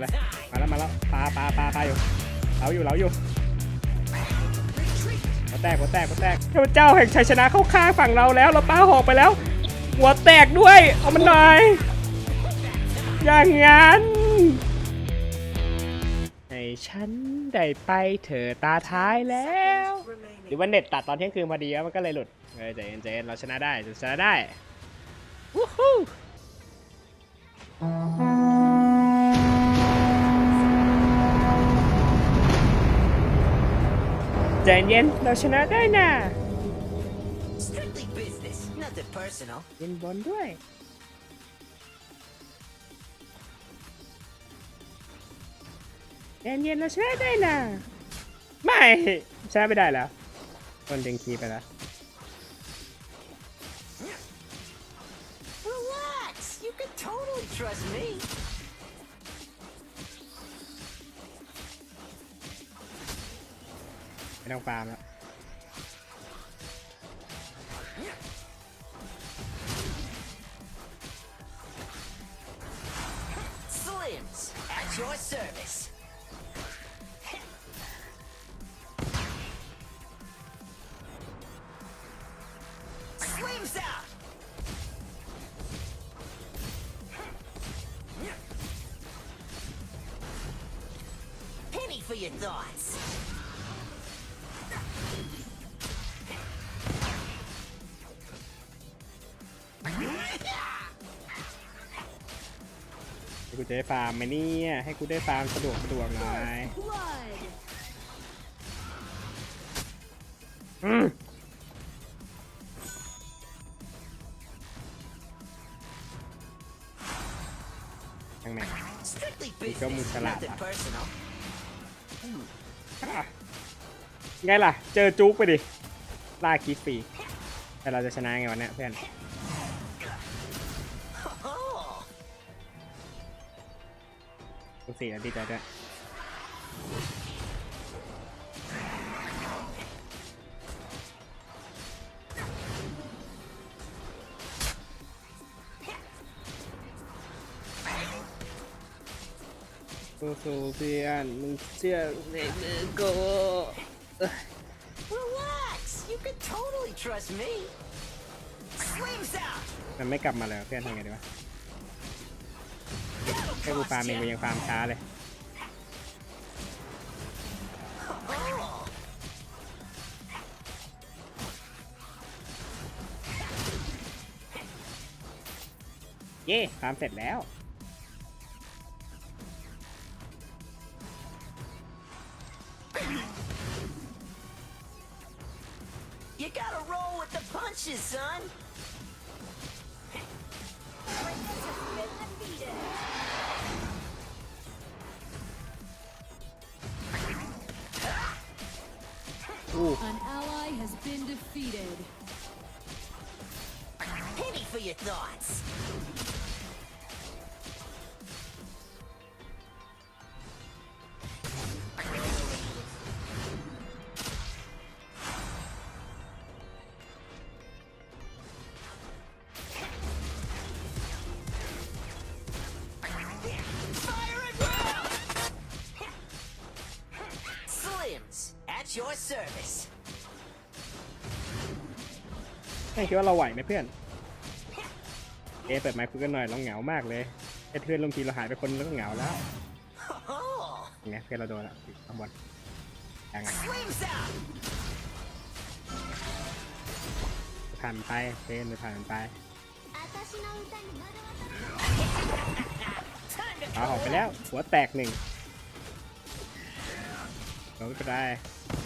เลยมาแล้วมาแล้วปลาปลาปลาปลาอยู่เราอยู่เราอยู่หัวแตกหัวแตกหัวแตกเทพเจ้าแห่งชัยชนะเข้าข้างฝั่งเราแล้ว เราป้าหอกไปแล้ว หัวแตกด้วย เอามันหน่อย อย่างงั้นให้ฉันได้ไปเถอตาท้ายแล้ว หรือว่าเน็ตตัดตอนเที่ยงคืนพอดีแล้วมันก็เลยหลุดเออใจเย็นใจเย็นเราชนะได้ชนะได้วู้ฮู้ ใจเย็นเราชนะได้น่ะ Strictly business, nothing personal. เย็นบนด้วย ใจเย็นเราชนะได้น่ะไม่ชนะไม่ได้แล้วคนดึงคีย์ไปแล้ว Relax, you can totally trust me. ไม่ต้องฟาร์มแล้ว ให้กูจะได้ฟาร์มไหมเนี่ยให้กูได้ฟาร์มสะดวกสะดวกหน่อย Blood. อืมทั้งแม่ง Strictly Ikaw business, magsalata. nothing personal. อะไงล่ะ เจอจุกไปดิล่าคิดฟรีแต่เราจะชนะไงวันเนี้ยเพื่อน ทุกสี่นาทีใจด้วยสู้ๆเพื่อนมึงเชื่อในมือกู relax, you can totally trust me. Slims out! มันไม่กลับมาเลยเพื่อนทำไงดีวะแค่กูฟาร์มเองกูยังฟาร์มช้าเลยเย่ฟาร์มเสร็จแล้ว thoughts. Fire and round! Slims, at your service. ไม่คิดว่าเราไหวไหมเพื่อน เอะเปิดไมค์คุยกันหน่อยเราเหงามากเลยไอ้เพื่อนลงทีเราหายไปคนแล้วก็เหงาแล้ว Oh, ยังไงเพื่อนเราโดนละข้างบนยังไงผ่านไปเพื่อนผ่านไปเอาออกไปแล้วหัวแตกหนึ่งเราไม่เป็นไร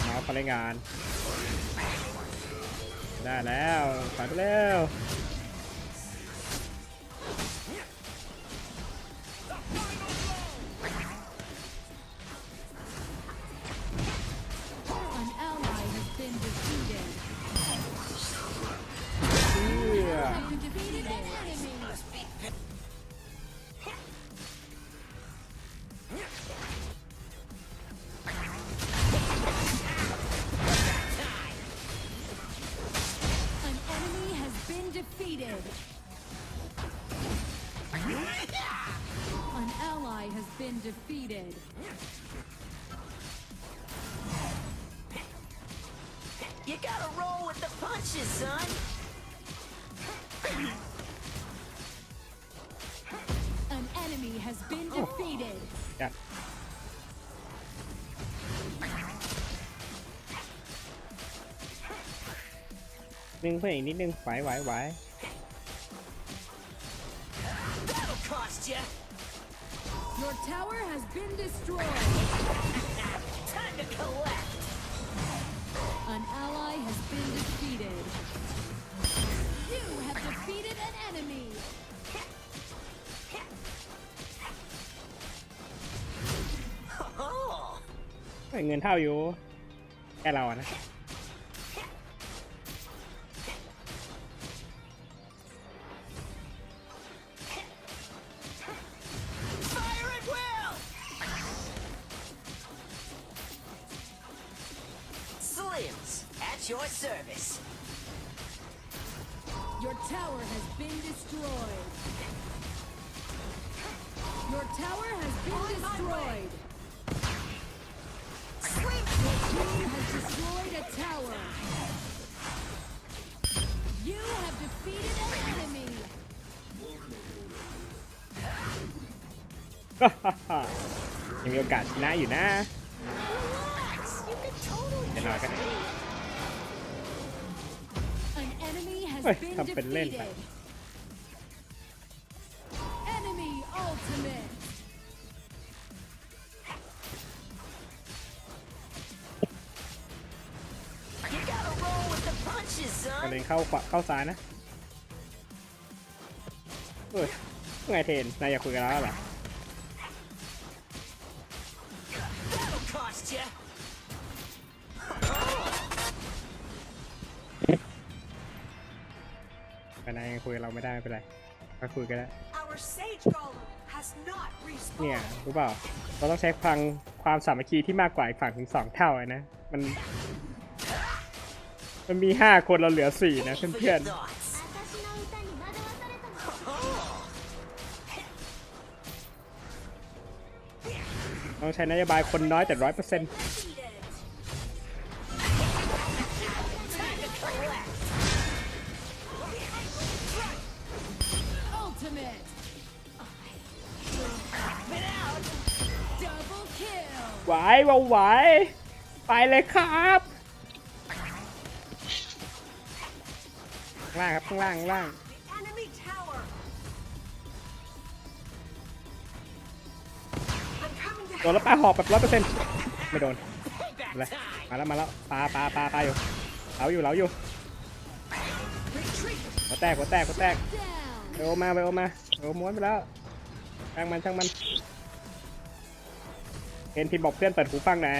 เมาส์เขาเล่นงาน ได้แล้วไปไปเร็ว been defeated. You gotta roll with the punches, son. An enemy has been defeated. จัดนึงเพื่อนอีกนิดนึงไหวไหวไหว That'll cost you. Your tower has been destroyed. Time to collect. An ally has been defeated. You have defeated an enemy. Oh, เฮ้ยเงินเท่าอยู่ แค่เราอะนะ Slims, at your service. Your tower has been destroyed. Your tower has been destroyed. Slim, Team has destroyed a tower. You have defeated an enemy. ยังมีโอกาสชนะอยู่นะ relax. You can totally เดี๋ยวหน่อยก็ได้ ทำเป็นเล่นนะเกระเลงเข้าขวาเข้าซ้ายนะเฮ้ยไงเทนนายอยากคุยกันแล้วเหรอ คุยกับเราไม่ได้ไม่เป็นไรก็คุยกันได้ Our sage golem has not เนี่ย respawned. รู้เปล่า เราต้องใช้พลังความสามัคคีที่มากกว่าอีกฝั่งถึงสองเท่าเลยนะ มัน มันมีห้าคนเราเหลือสี่นะ For เพื่อน your thoughts. 私の歌に惑わされたの ๆ ต้องใช้นโยบายคนน้อยแต่ร้อยเปอร์เซ็นต์ Ultimate. ไหวเบาไหวไปเลยครับข้างล่างครับข้างล่างข้างล่างโดนแล้วปลาหอบแบบร้อยเปอร์เซ็นต์ไม่โดนเลยมาแล้วมาแล้วปลาปลาปลาปลาอยู่เหลาอยู่เหลาอยู่หัวแตกหัวแตกหัวแตก Down. ไปโอมาไปโอมาไปโอม้วนไปแล้วช่างมันช่างมัน เห็นพิมพ์บอกเพื่อนเปิดหูฟังหน่อย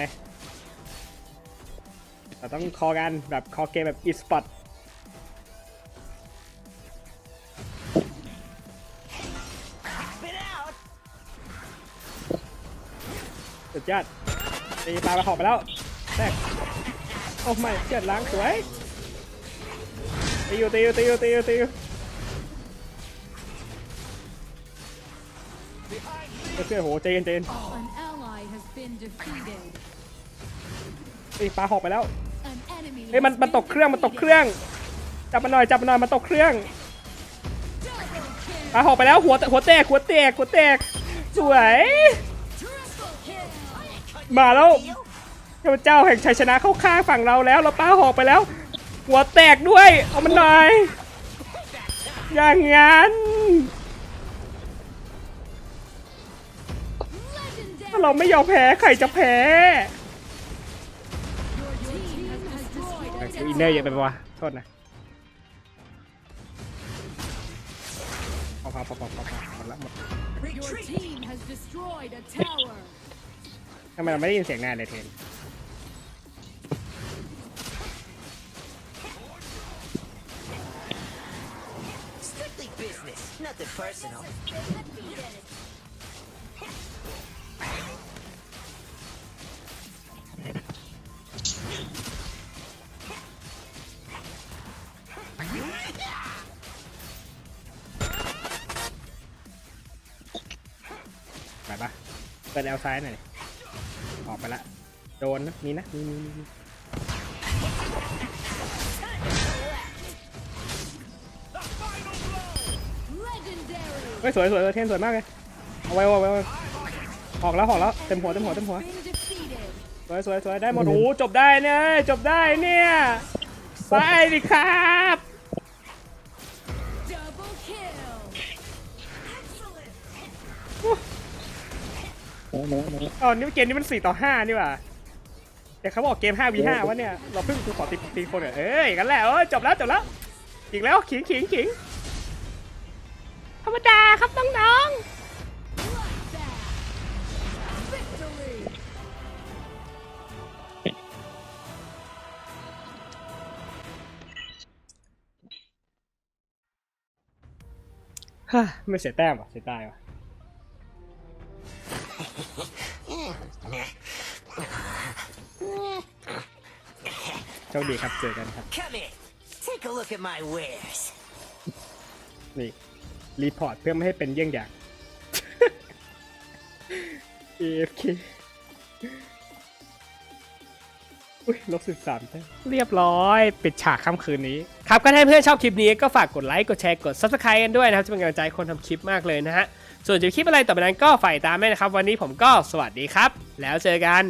เราต้องคอกันแบบคอเกมแบบอีสปอร์ตสุดยอดตีปลาไปหอบไปแล้วแตกโอ้ไม่เจ็ดล้างสวยตีอยู่ตีอยู่ตีอยู่ตีอยู่ตีอยู่เพื่อนโหใจเย็นใจเย็น An ally has been defeated. ตีปลาหอบไปแล้ว An enemy เฮ้ยมัน has มัน been ตกเครื่องมันตก defeated. เครื่องจับมันหน่อยจับมันหน่อยมันตกเครื่อง Double kill. ปลาหอกไปแล้วหัวหัวแตกหัวแตกหัวแตกสวย Triple kill. มาแล้ว Deal? เทพเจ้าแห่งชัยชนะเข้าข้างฝั่งเราแล้วเราปลาหอกไปแล้ว หัวแตกด้วย เอามันหน่อย อย่างงั้น ถ้าเราไม่ยอมแพ้ใครจะแพ้อินเนอร์เยอะไปปะวะโทษนะพอพอพอพอพอพอหมดละหมดทำไมเราไม่ได้ยินเสียงนายเลยเทน เปิดแอลซ้ายหน่อยออกไปละ โดนนะมีนะมีมีมีมี Legendary. เฮ้ยสวยสวยสวยเทนสวยมากเลยเอาไว้เอาไว้เอาไว้ออกแล้วออกแล้วเต็มหัวเต็มหัวเต็มหัว Been defeated. สวยสวยสวยได้หมดโอ้โหจบได้เนี่ยจบได้เนี่ยไปดิครับ อ๋อนี่เกมนี้มัน4ต่อ5นี่หว่าแต่เขาบอกเกม 5 v 5วะเนี่ย เราเพิ่งกูขอตีตีคนเหรอเอ้ยกันแหละเอ้ยจบแล้ว จบแล้วขิงแล้วขิงขิงขิงธรรมดาครับน้อง Bloodbath. Victory. ๆฮ่าไม่เสียแต้มว่ะเสียตายว่ะ โชคดีครับเจอกันครับ Come in. Take a look at my wares. นี่ รีพอร์ตเพื่อไม่ให้เป็นเยี่ยงอย่าง AFK อุ้ยลบสิบสามแต้มเรียบร้อย ปิดฉากค่ำคืนนี้ ครับก็ถ้าเพื่อนชอบคลิปนี้ก็ฝากกดไลค์ กดแชร์ กด Subscribe กันด้วยนะครับ จะเป็นกำลังใจให้คนทำคลิปมากเลยนะฮะ ส่วนจะคลิปอะไรต่อไปนั้นก็ฝ่ายตามด้วยนะครับ วันนี้ผมก็สวัสดีครับ แล้วเจอกัน